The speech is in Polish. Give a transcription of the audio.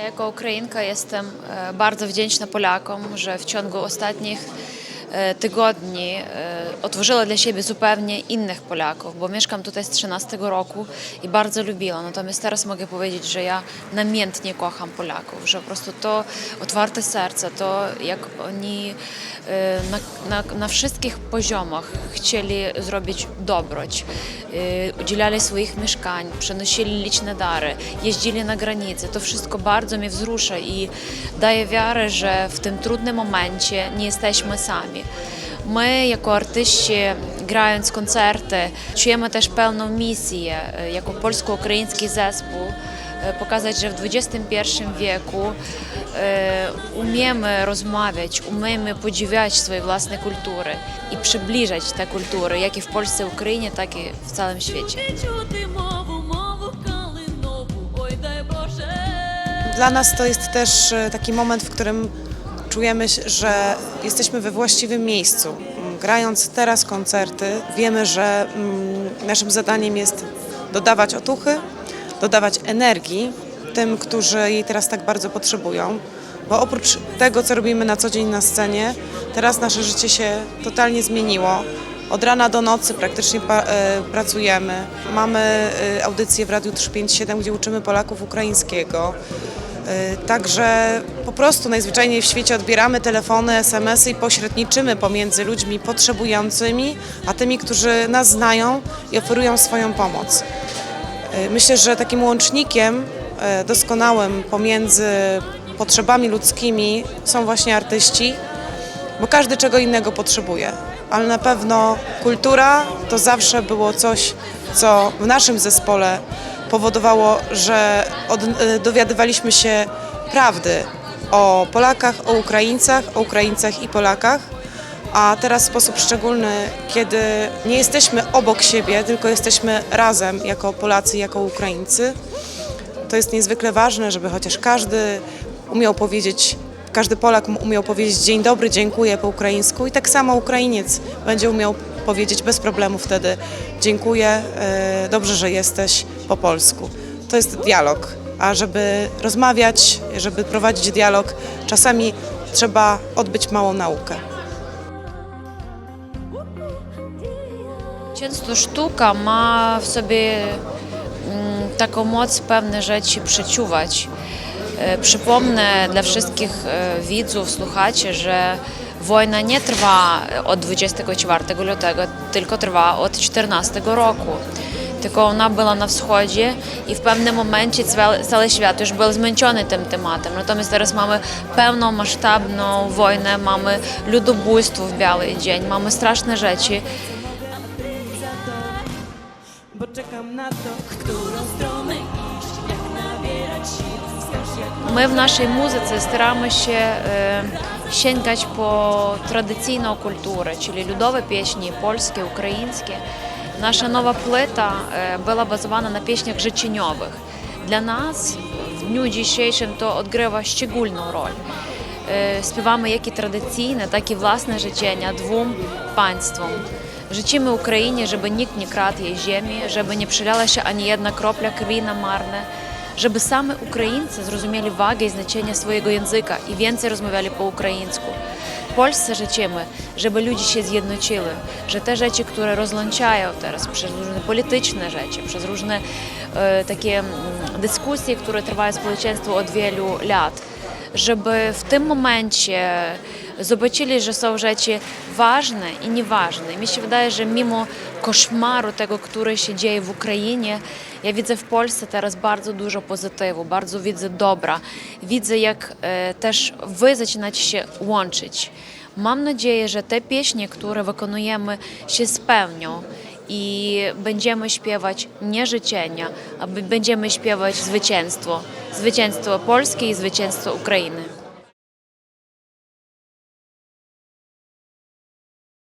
Ja jako Ukrainka jestem e, bardzo wdzięczna Polakom, że w ciągu ostatnich tygodni e, otworzyła dla siebie zupełnie innych Polaków, bo mieszkam tutaj z 13 roku i bardzo lubiłam. Natomiast teraz mogę powiedzieć, że ja namiętnie kocham Polaków, że po prostu to otwarte serce, to jak oni e, na, na, na wszystkich poziomach chcieli zrobić dobroć, e, udzielali swoich mieszkań, przynosili liczne dary, jeździli na granicę. To wszystko bardzo mnie wzrusza i daje wiarę, że w tym trudnym momencie nie jesteśmy sami. My, jako artyści, grając koncerty, czujemy też pełną misję jako polsko-ukraiński zespół. Pokazać, że w XXI wieku umiemy rozmawiać, umiemy podziwiać swoje własne kultury i przybliżać te kultury, jak w Polsce, Ukrainie, tak i w całym świecie. Dla nas to jest też taki moment, w którym czujemy, że jesteśmy we właściwym miejscu. Mm, Grając teraz koncerty, wiemy, że mm, naszym zadaniem jest dodawać otuchy, dodawać energii tym, którzy jej teraz tak bardzo potrzebują. Bo oprócz tego, co robimy na co dzień na scenie, teraz nasze życie się totalnie zmieniło. Od rana do nocy praktycznie e, pracujemy. Mamy e, audycję w Radiu 357, gdzie uczymy Polaków ukraińskiego. E, Także po prostu najzwyczajniej w świecie odbieramy telefony, SMS-y i pośredniczymy pomiędzy ludźmi potrzebującymi, a tymi, którzy nas znają i oferują swoją pomoc. E, Myślę, że takim łącznikiem e, doskonałym pomiędzy potrzebami ludzkimi są właśnie artyści, bo każdy czego innego potrzebuje. Ale na pewno kultura to zawsze było coś, co w naszym zespole powodowało, że od, e, dowiadywaliśmy się prawdy o Polakach, o Ukraińcach, o Ukraińcach i Polakach. A teraz w sposób szczególny, kiedy nie jesteśmy obok siebie, tylko jesteśmy razem jako Polacy, jako Ukraińcy, to jest niezwykle ważne, żeby chociaż każdy umiał powiedzieć, każdy Polak umiał powiedzieć dzień dobry, dziękuję po ukraińsku i tak samo Ukrainiec będzie umiał powiedzieć bez problemu wtedy dziękuję, e, dobrze, że jesteś po polsku. To jest dialog, a żeby rozmawiać, żeby prowadzić dialog, czasami trzeba odbyć małą naukę. Często sztuka ma w sobie mm, taką moc pewne rzeczy przeczuwać. E, Przypomnę dla wszystkich e, widzów, słuchaczy, że wojna nie trwa od 24 lutego, tylko trwa od 14 roku. якого вона була на сході, і в певний момент стали свято ж були зменшені тим тематом. Натомість зараз маємо певно масштабну війну, маємо людобуйство в білий день, маємо страшні речі. Бо чекам Ми в нашій музиці стараємося ще е, щенькач по традиційної культури, чи людові пісні, польські, українські. Наша нова плита е, була базована на піснях Жиченьових. Для нас в дню дійшейшим то відгрива щегульну роль. Е, Співаємо як і традиційне, так і власне життя двом панством. Жичимо Україні, щоб нік не крад її землі, щоб не пшилялася ані одна кропля крові на марне, щоб саме українці зрозуміли ваги і значення свого язика і вінці розмовляли по-українську. Marne, żeby same Ukraińcy zrozumieli wagę i znaczenie swojego języka i więcej rozmawiali po ukraińsku. Polsce życzymy, żeby ludzie się zjednoczyli, że te rzeczy, które rozłączają teraz przez różne polityczne rzeczy, przez różne e, takie mm, dyskusje, które trwają w społeczeństwie od wielu lat, żeby w tym momencie zobaczyli, że są rzeczy ważne i nieważne. Mi się wydaje, że mimo koszmaru tego, który się dzieje w Ukrainie, ja widzę w Polsce teraz bardzo dużo pozytywu, bardzo widzę dobra. Widzę, jak e, też wy zaczynacie się łączyć. Mam nadzieję, że te pieśni, które wykonujemy, się spełnią i będziemy śpiewać nie życzenia, a będziemy śpiewać zwycięstwo. Zwycięstwo Polski i zwycięstwo Ukrainy.